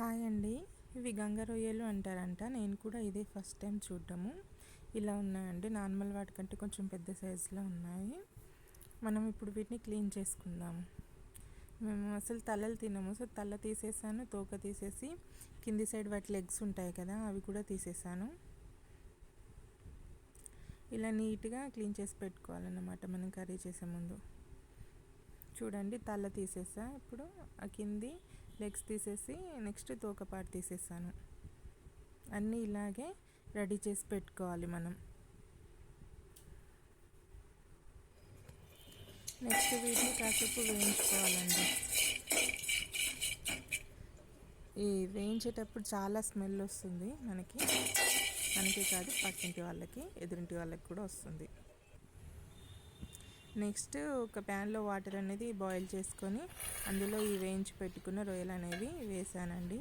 Hi అండి. ఇవి గంగ రొయ్యలు అంటారంట. నేను కూడా ఇదే ఫస్ట్ టైం చూడటము ఇలా ఉన్నాయండి. నార్మల్ వాటికంటే కొంచెం పెద్ద సైజులో ఉన్నాయి. మనం ఇప్పుడు వీటిని క్లీన్ చేసుకుందాము మేము అసలు తలలు తినము. సో తల తీసేసాను తోక తీసేసి కింది సైడ్ వాటి లెగ్స్ ఉంటాయి కదా అవి కూడా తీసేసాను. ఇలా నీట్గా క్లీన్ చేసి పెట్టుకోవాలన్నమాట మనం కర్రీ చేసే ముందు. చూడండి తల తీసేసా. ఇప్పుడు ఆ కింది లెగ్స్ తీసేసి నెక్స్ట్ తోకపాటు తీసేసాను అన్నీ ఇలాగే రెడీ చేసి పెట్టుకోవాలి మనం. నెక్స్ట్ వీటిని కాసేపు వేయించుకోవాలండి. ఈ వేయించేటప్పుడు చాలా స్మెల్ వస్తుంది మనకి. మనకి కాదు పక్కింటి వాళ్ళకి ఎదురింటి వాళ్ళకి కూడా వస్తుంది. నెక్స్ట్ ఒక ప్యాన్లో వాటర్ అనేది బాయిల్ చేసుకొని అందులో ఈ వేయించి పెట్టుకున్న రొయ్యలు అనేవి వేసానండి.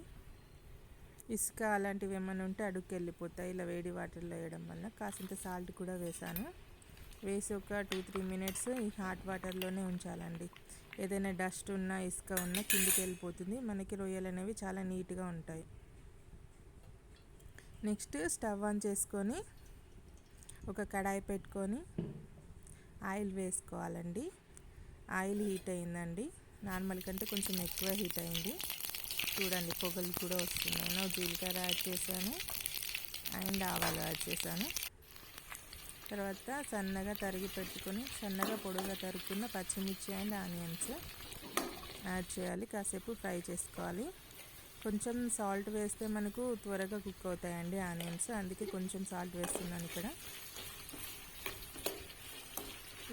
ఇసుక అలాంటివి ఏమైనా ఉంటే అడుగుకి వెళ్ళిపోతాయి. ఇలా వేడి వాటర్లో వేయడం వల్ల కాసింత సాల్ట్ కూడా వేసాను. వేసి ఒక టూ త్రీ మినిట్స్ ఈ హాట్ వాటర్లోనే ఉంచాలండి. ఏదైనా డస్ట్ ఉన్నా ఇసుక ఉన్నా కిందికి వెళ్ళిపోతుంది. మనకి రొయ్యలు అనేవి చాలా నీట్గా ఉంటాయి. నెక్స్ట్ స్టవ్ ఆన్ చేసుకొని ఒక కడాయి పెట్టుకొని ఆయిల్ వేసుకోవాలండి. ఆయిల్ హీట్ అయిందండి. నార్మల్ కంటే కొంచెం ఎక్కువ హీట్ అయింది. చూడండి పొగలు కూడా వస్తున్నాను జీలకర్ర యాడ్ చేశాను. అండ్ ఆవాలు యాడ్ చేశాను. తర్వాత సన్నగా తరిగి పెట్టుకొని సన్నగా పొడుగా తరుక్కున్న పచ్చిమిర్చి అండ్ ఆనియన్స్ యాడ్ చేయాలి. కాసేపు ఫ్రై చేసుకోవాలి. కొంచెం సాల్ట్ వేస్తే మనకు త్వరగా కుక్ అవుతాయండి ఆనియన్స్. అందుకే కొంచెం సాల్ట్ వేస్తున్నాను ఇక్కడ.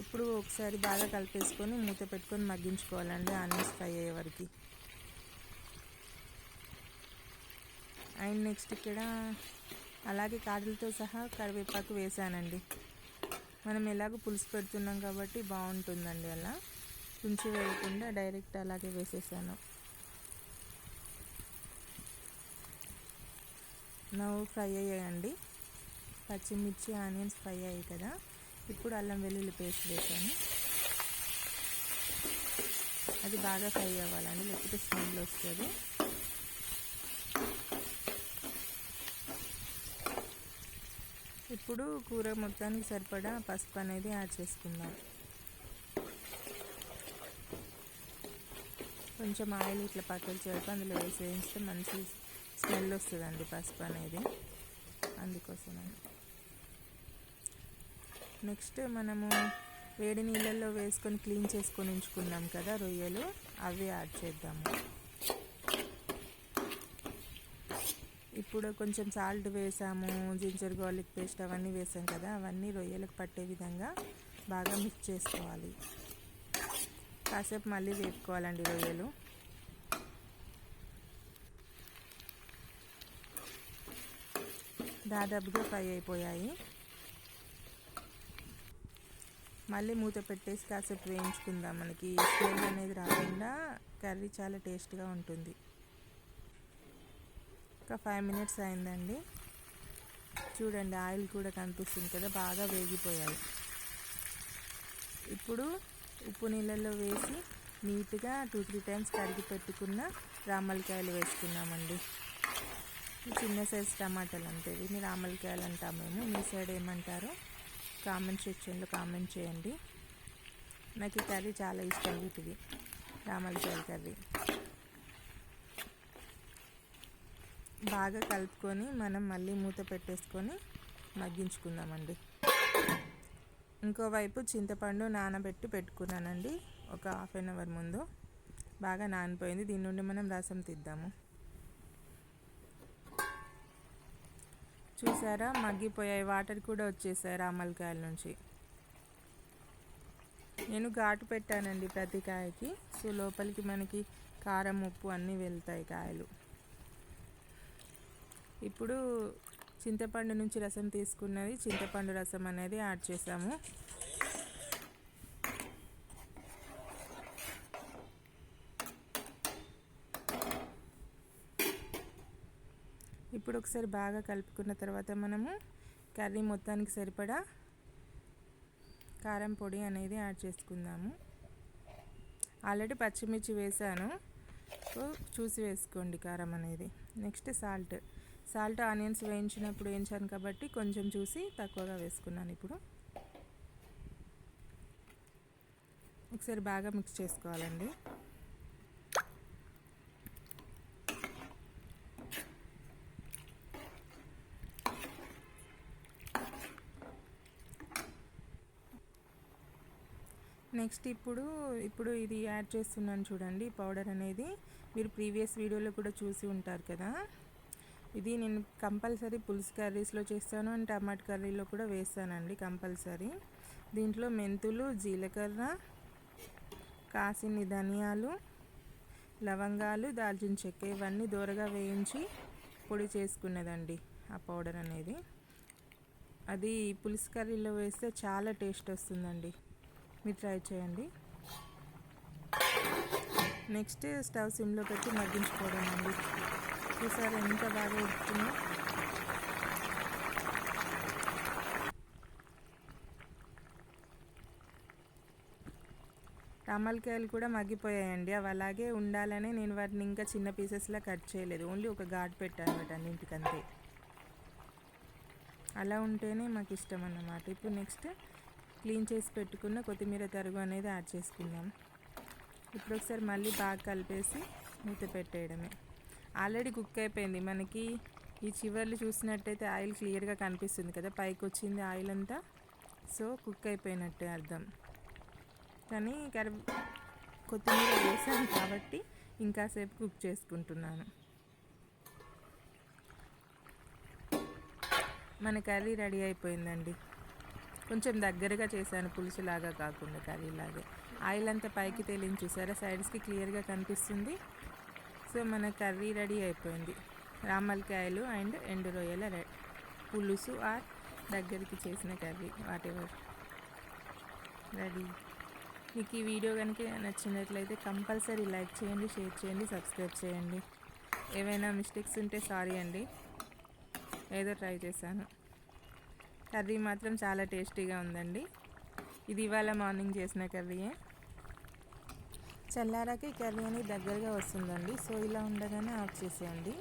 ఇప్పుడు ఒకసారి బాగా కలిపేసుకొని మూత పెట్టుకొని మగ్గించుకోవాలండి ఆనియన్స్ ఫ్రై అయ్యే వరకు. అండ్ నెక్స్ట్ ఇక్కడ అలాగే కాడలతో సహా కరివేపాకు వేసానండి. మనం ఎలాగో పులుసు పెడుతున్నాం కాబట్టి బాగుంటుందండి అలా. పుంచి వేయకుండా డైరెక్ట్ అలాగే వేసేసాను. నవ్వు ఫ్రై అయ్యాయండి. పచ్చిమిర్చి ఆనియన్స్ ఫ్రై అయ్యాయి కదా. ఇప్పుడు అల్లం వెల్లుల్లి పేస్ట్ వేసాను. అది బాగా ఫ్రై అవ్వాలండి లేకపోతే స్మెల్ వస్తుంది. ఇప్పుడు కూర మొత్తానికి సరిపడా పసుపు అనేది యాడ్ చేసుకుందాం. కొంచెం ఆయిల్ ఇట్లా పక్కలు చేప అందులో వేసేస్తే మంచి స్మెల్ వస్తుందండి పసుపు అనేది. అందుకోసమని. నెక్స్ట్ మనము వేడి నీళ్ళల్లో వేసుకొని క్లీన్ చేసుకొని ఉంచుకున్నాం కదా రొయ్యలు అవి యాడ్ చేద్దాము. ఇప్పుడు కొంచెం సాల్ట్ వేసాము జింజర్ గార్లిక్ పేస్ట్ అవన్నీ వేసాం కదా అవన్నీ రొయ్యలకు పట్టే విధంగా బాగా మిక్స్ చేసుకోవాలి. కాసేపు మళ్ళీ వేపుకోవాలండి రొయ్యలు. దాదాపుగా ఫ్రై అయిపోయాయి. మళ్ళీ మూత పెట్టేసి కాసేపు వేయించుకుందాం. మనకి స్మెల్ అనేది రాకుండా కర్రీ చాలా టేస్ట్గా ఉంటుంది. ఒక ఫైవ్ మినిట్స్ అయిందండి. చూడండి ఆయిల్ కూడా కనిపిస్తుంది కదా బాగా వేగిపోయాయి. ఇప్పుడు ఉప్పు నీళ్ళల్లో వేసి నీట్గా టూ త్రీ టైమ్స్ కడిగి పెట్టుకున్న రామలకాయలు వేసుకున్నామండి చిన్న సైజ్ టమాటాలు అంతేది వీటిని రామలకాయలు అంటాం మేము. మీ సైడ్ ఏమంటారు? కామెంట్ సెక్షన్లో కామెంట్ చేయండి. నాకు ఈ కర్రీ చాలా ఇష్టం వీటిది రామలకాయల కర్రీ. బాగా కలుపుకొని మనం మళ్ళీ మూత పెట్టేసుకొని మగ్గించుకుందామండి. ఇంకోవైపు చింతపండు నానబెట్టి పెట్టుకున్నానండి. ఒక హాఫ్ అన్ అవర్ ముందు. బాగా నానిపోయింది. దీని నుండి మనం రసం తీద్దాము. చూసారా? మగ్గిపోయాయి. వాటర్ కూడా వచ్చేసాయి రామలకాయల నుంచి. నేను ఘాటు పెట్టానండి ప్రతి కాయకి. సో లోపలికి మనకి కారం ఉప్పు అన్నీ వెళ్తాయి కాయలు. ఇప్పుడు చింతపండు నుంచి రసం తీసుకున్నది. చింతపండు రసం అనేది యాడ్ చేసాము. ఇప్పుడు ఒకసారి బాగా కలుపుకున్న తర్వాత మనము కర్రీ మొత్తానికి సరిపడా కారం పొడి అనేది యాడ్ చేసుకుందాము. ఆల్రెడీ పచ్చిమిర్చి వేసాను. సో చూసి వేసుకోండి కారం అనేది. Next salt. సాల్ట్ ఆనియన్స్ వేయించినప్పుడు వేయించాను కాబట్టి కొంచెం చూసి తక్కువగా వేసుకున్నాను ఇప్పుడు. ఒకసారి బాగా మిక్స్ చేసుకోవాలండి. నెక్స్ట్ ఇప్పుడు ఇప్పుడు ఇది యాడ్ చేస్తున్నాను చూడండి పౌడర్ అనేది. మీరు ప్రీవియస్ వీడియోలో కూడా చూసి ఉంటారు కదా. ఇది నేను కంపల్సరీ పులుసు కర్రీస్లో చేస్తాను అండ్ టమాటా కర్రీలో కూడా వేస్తానండి కంపల్సరీ. దీంట్లో మెంతులు జీలకర్ర కాసిన్ని ధనియాలు లవంగాలు దాల్చిన చెక్క ఇవన్నీ దూరగా వేయించి పొడి చేసుకున్నదండి ఆ పౌడర్ అనేది. అది పులుసు కర్రీలో వేస్తే చాలా టేస్ట్ వస్తుందండి. మీరు ట్రై చేయండి. నెక్స్ట్ స్టవ్ సిమ్లో పెట్టి మగ్గించుకోవడం అండి. చూసారా ఎంత బాగా ఉడుకుతుందో. రామలకాయలు కూడా మగ్గిపోయాయండి. అవి అలాగే ఉండాలని నేను వాటిని ఇంకా చిన్న పీసెస్లా కట్ చేయలేదు. ఓన్లీ ఒక ఘాట్ పెట్టాను వాటన్నింటికంతే అలా ఉంటేనే మాకు ఇష్టం అన్నమాట. ఇప్పుడు నెక్స్ట్ క్లీన్ చేసి పెట్టుకున్న కొత్తిమీర తరుగు అనేది యాడ్ చేసుకుందాం. ఇప్పుడు ఒకసారి మళ్ళీ బాగా కలిపేసి మూత పెట్టేయడమే. ఆల్రెడీ కుక్ అయిపోయింది. మనకి ఈ చివర్లు చూసినట్టయితే ఆయిల్ క్లియర్గా కనిపిస్తుంది కదా పైకి వచ్చింది ఆయిల్ అంతా. సో కుక్ అయిపోయినట్టే అర్థం. కానీ కరి కొత్తిమీర వేసాను కాబట్టి ఇంకాసేపు కుక్ చేసుకుంటున్నాను. మన కర్రీ రెడీ అయిపోయిందండి. కొంచెం దగ్గరగా చేశాను పులుసులాగా కాకుండా కర్రీలాగే ఆయిల్ అంతా పైకి తేలించు చూసారా? సైడ్స్కి క్లియర్గా కనిపిస్తుంది. సో మన కర్రీ రెడీ అయిపోయింది. రామలకాయలు అండ్ ఎండు రొయ్యల పులుసు ఆర్ దగ్గరికి చేసిన కర్రీ వాట్ ఎవర్ రెడీ. మీకు ఈ వీడియో కనుక నచ్చినట్లయితే కంపల్సరీ లైక్ చేయండి షేర్ చేయండి సబ్స్క్రైబ్ చేయండి. ఏవైనా మిస్టేక్స్ ఉంటే సారీ అండి. ఏదో ట్రై చేశాను. కర్రీ మాత్రం చాలా టేస్టీగా ఉందండి. ఇది ఇవాళ మార్నింగ్ చేసిన కర్రీయే. చల్లారాకి కర్రీ అనేది దగ్గరగా వస్తుందండి. సో ఇలా ఉండగానే ఆఫ్ చేసేయండి.